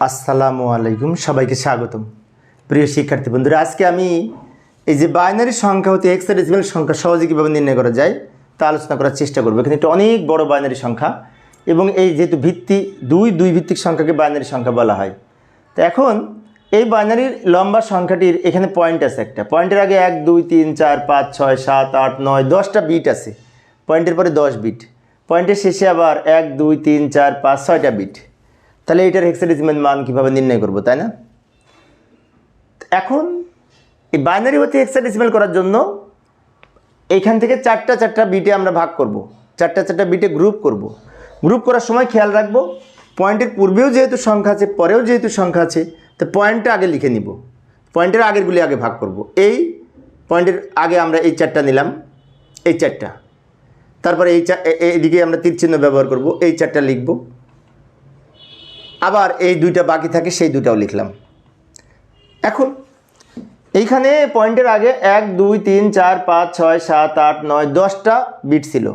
আসসালামু আলাইকুম, সবাইকে স্বাগতম। প্রিয় শিক্ষার্থী বন্ধুরা, আজকে আমি এই যে বাইনারি সংখ্যা হতে হেক্সাডেসিমাল সংখ্যা সহজে কীভাবে নির্ণয় করা যায় তা আলোচনা করার চেষ্টা করব। এখানে একটা অনেক বড় বাইনারি সংখ্যা এবং এই যেহেতু ভিত্তি দুই দুই ভিত্তিক সংখ্যাকে বাইনারি সংখ্যা বলা হয়। তো এখন এই বাইনারির লম্বা সংখ্যাটির এখানে পয়েন্ট আছে একটা। পয়েন্টের আগে এক, দুই, তিন, চার, পাঁচ, ছয়, সাত, আট, নয়, দশটা বিট আছে। পয়েন্টের পরে দশ বিট পয়েন্টের শেষে আবার এক, দুই, তিন, চার, পাঁচ, ছয়টা বিট তাহলে এটার হেক্সাডেসিমাল মান কীভাবে নির্ণয় করব, তাই না এখন এই বাইনারি হতে হেক্সাডেসিমাল করার জন্য এইখান থেকে চারটা চারটা বিটে আমরা ভাগ করব। চারটা চারটা বিটে গ্রুপ করব। গ্রুপ করার সময় খেয়াল রাখব পয়েন্টের পূর্বেও যেহেতু সংখ্যা আছে, পরেও যেহেতু সংখ্যা আছে, তো পয়েন্টটা আগে লিখে নিব পয়েন্টের আগেরগুলি আগে ভাগ করব। এই পয়েন্টের আগে আমরা এই চারটা নিলাম, এই চারটা তারপরে এই চা এইদিকে আমরা তীর চিহ্ন ব্যবহার করব, এই চারটা লিখব আবার এই দুইটা বাকি থাকে, সেই দুটাও লিখলাম। এখন, এইখানে পয়েন্টের আগে এক, দুই, তিন, চার, পাঁচ, ছয়, সাত, আট, নয়, দশটা বিট ছিল।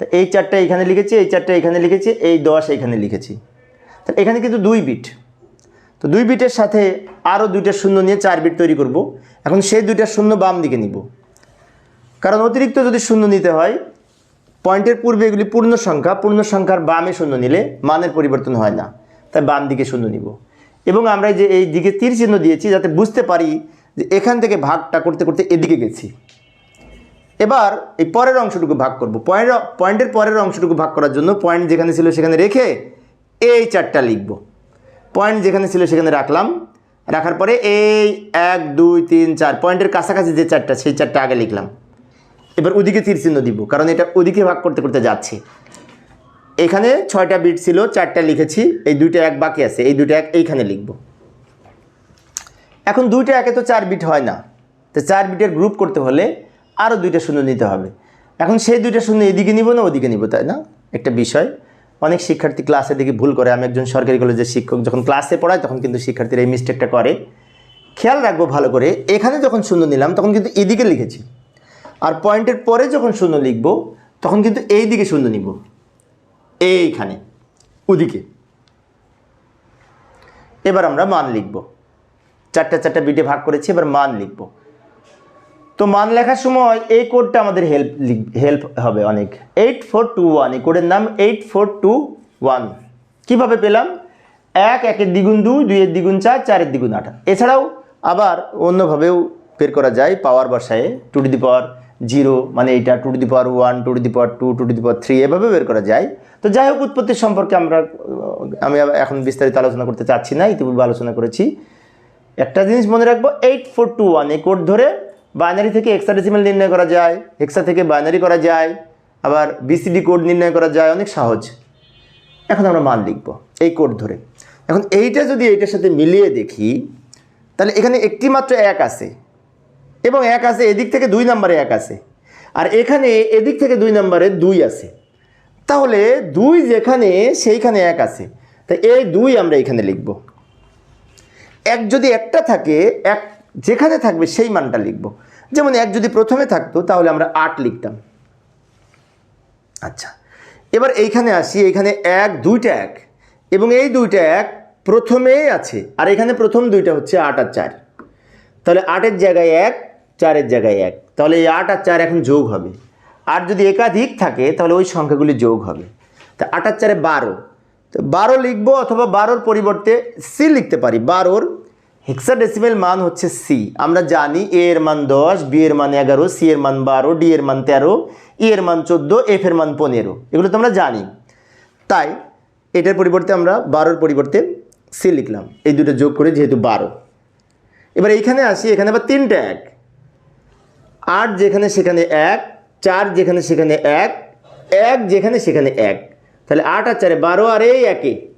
তো এই চারটা এখানে লিখেছি, এই চারটা এখানে লিখেছি, এই দশ এখানে লিখেছি। তো এখানে কিন্তু দুই বিট। তো দুই বিটের সাথে আরও দুইটা শূন্য নিয়ে চার বিট তৈরি করব। এখন সেই দুইটা শূন্য বাম দিকে নিব। কারণ অতিরিক্ত যদি শূন্য নিতে হয়, পয়েন্টের পূর্বে এগুলি পূর্ণ সংখ্যা পূর্ণ সংখ্যার বামে শূন্য নিলে মানের পরিবর্তন হয় না। তাই বাম দিকে শূন্য নিব। এবং আমরা যে এই দিকে তীর চিহ্ন দিয়েছি যাতে বুঝতে পারি যে এখান থেকে ভাগটা করতে করতে এদিকে গেছি। এবার এই পরের অংশটুকু ভাগ করব। পয়েন্ট পয়েন্টের পরের অংশটুকু ভাগ করার জন্য পয়েন্ট যেখানে ছিল সেখানে রেখে এই চারটা লিখব। পয়েন্ট যেখানে ছিল সেখানে রাখলাম। রাখার পরে এই এক, দুই, তিন, চার, পয়েন্টের কাছাকাছি যে চারটা, সেই চারটা আগে লিখলাম। এবার ওদিকে তীর চিহ্ন দিব, কারণ এটা ওদিকে ভাগ করতে করতে যাচ্ছে। এখানে ছয়টা বিট ছিল, চারটা লিখেছি, এই দুইটা এক বাকি আছে, এই দুইটা এক এইখানে লিখব। এখন দুইটা একে তো চার বিট হয় না। তো চার বিটের গ্রুপ করতে হলে আরও দুইটা শূন্য নিতে হবে। এখন সেই দুইটা শূন্য এদিকে নিব না ওদিকে নিব, তাই না? একটা বিষয়। অনেক শিক্ষার্থী ক্লাসে দেখে ভুল করে। আমি একজন সরকারি কলেজের শিক্ষক, যখন ক্লাসে পড়ায় তখন কিন্তু শিক্ষার্থীরা এই মিস্টেকটা করে। খেয়াল রাখব ভালো করে, এখানে যখন শূন্য নিলাম, তখন কিন্তু এদিকে লিখেছি। আর পয়েন্টের পরে যখন শূন্য লিখব, তখন কিন্তু এই দিকে শূন্য নিব। এইখানে, ওদিকে। এবার আমরা মান লিখব। চারটা চারটা বিটে ভাগ করেছি, এবার মান লিখব। তো মান লেখার সময় এই কোডটা আমাদের হেল্প হেল্প হবে অনেক। এইট ফোর টু ওয়ান এই কোডের নাম এইট ফোর টু ওয়ান কীভাবে পেলাম? এক, একের দ্বিগুণ দুই, দুইয়ের দ্বিগুণ চার, চারের দ্বিগুণ আট এছাড়াও আবার অন্যভাবেও বের করা যায় power বসায়ে two to the power zero মানে এইটা two to the power one two to the power two two to the power three এভাবে বের করা যায়। তো যাই হোক, উৎপত্তি সম্পর্কে আমরা, আমি এখন বিস্তারিত আলোচনা করতে চাচ্ছি না, ইতিপূর্বে আলোচনা করেছি। একটা জিনিস মনে রাখব এইট ফোর টু ওয়ান এই কোড ধরে বাইনারি থেকে হেক্সাডেসিমাল নির্ণয় করা যায় হেক্সা থেকে বাইনারি করা যায়, আবার বিসিডি কোড নির্ণয় করা যায়, অনেক সহজ। এখন আমরা মান লিখব, এই কোড ধরে। এখন এইটা যদি এইটার সাথে মিলিয়ে দেখি, তাহলে এখানে একটি মাত্র এক আছে। এবং এক আছে, এদিক থেকে দুই নম্বরে এক আছে। আর এখানে এদিক থেকে দুই নম্বরে দুই আছে। তাহলে দুই যেখানে, সেইখানে এক আছে। তাই এই দুই আমরা এখানে লিখব। এক যদি একটা থাকে, এক যেখানে থাকবে সেই মানটা লিখব। যেমন এক যদি প্রথমে থাকতো, তাহলে আমরা আট লিখতাম। আচ্ছা এবার এইখানে আসি এইখানে এক, দুইটা এক। এবং এই দুইটা এক প্রথমেই আছে। আর এখানে প্রথম দুইটা হচ্ছে আট আর চার। তাহলে আটের জায়গায় এক চারের জায়গায় এক। তাহলে এই আট আর চার এখন যোগ হবে। আর যদি একাধিক থাকে, তাহলে ওই সংখ্যাগুলি যোগ হবে। তা আট আর চারে বারো। তো বারো লিখব অথবা বারোর পরিবর্তে সি লিখতে পারি। বারোর হেক্সাডেসিমেল মান হচ্ছে সি। আমরা জানি এ এর মান দশ, বি এর মান এগারো, সি এর মান বারো, ডি এর মান তেরো, ই এর মান চোদ্দ, এফ এর মান পনেরো। এগুলো তো আমরা জানি। তাই এটার পরিবর্তে আমরা বারোর পরিবর্তে সি লিখলাম। এই দুটো যোগ করে যেহেতু বারো। এবার এইখানে আসি, এখানে আবার তিনটা এক। আট যেখানে সেখানে এক, চার যেখানে সেখানে এক এক যেখানে সেখানে এক। তাহলে আট আর চারে বারো আর এই একে।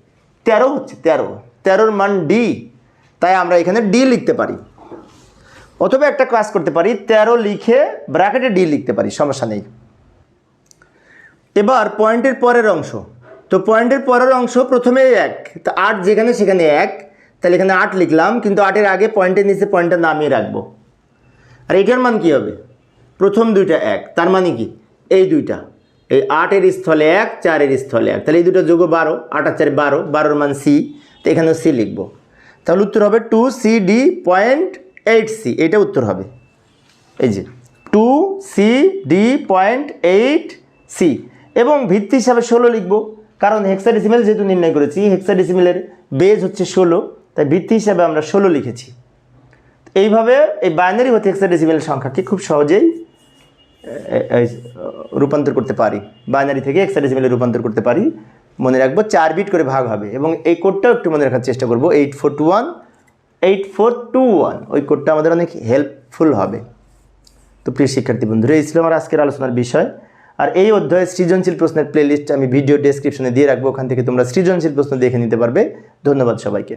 তেরো হচ্ছে তেরো। তেরোর মান ডি তাই আমরা এখানে ডি লিখতে পারি। অথবা একটা কাজ করতে পারি, তেরো লিখে ব্র্যাকেটে ডি লিখতে পারি, সমস্যা নেই। এবার পয়েন্টের পরের অংশ। তো পয়েন্টের পরের অংশ প্রথমে এক। তা আট যেখানে সেখানে এক। তাহলে এখানে আট লিখলাম, কিন্তু আটের আগে পয়েন্টের নিচে পয়েন্টটা নামিয়ে রাখব। আর এটার মান কী হবে? প্রথম দুইটা এক। তার মানে কি? এই দুইটা। এই আটের স্থলে এক, চারের স্থলে এক। তাহলে এই দুটো যোগ বারো, আট আর চারে বারো, বারোর মান সি। তো এখানেও সি লিখব। তাহলে উত্তর হবে two C D point eight C. এটা উত্তর হবে। এই যে, two C D point eight C. এবং ভিত্তি হিসাবে ষোলো লিখব। কারণ হেক্সাডেসিমেল যেহেতু নির্ণয় করেছি হেক্সাডেসিমেলের বেজ হচ্ছে ষোলো। তাই ভিত্তি হিসাবে আমরা ষোলো লিখেছি। এইভাবে এই বাইনারি হতে হেক্সাডেসিমেল সংখ্যাকে খুব সহজেই রূপান্তর করতে পারি। বাইনারি থেকে হেক্সাডেসিমেলে রূপান্তর করতে পারি। মনে রাখব চার বিট করে ভাগ হবে এবং এই কোডটাও একটু মনে রাখার চেষ্টা করব। Eight four two one eight four two one ওই কোডটা আমাদের অনেক হেল্পফুল হবে। তো প্রিয় শিক্ষার্থী বন্ধুরা, এই ছিল আমার আজকের আলোচনার বিষয়। আর এই অধ্যায়ে সৃজনশীল প্রশ্নের প্লেলিস্ট আমি ভিডিও ডেসক্রিপশনে দিয়ে রাখব। ওখান থেকে তোমরা সৃজনশীল প্রশ্ন দেখে নিতে পারবে। ধন্যবাদ সবাইকে।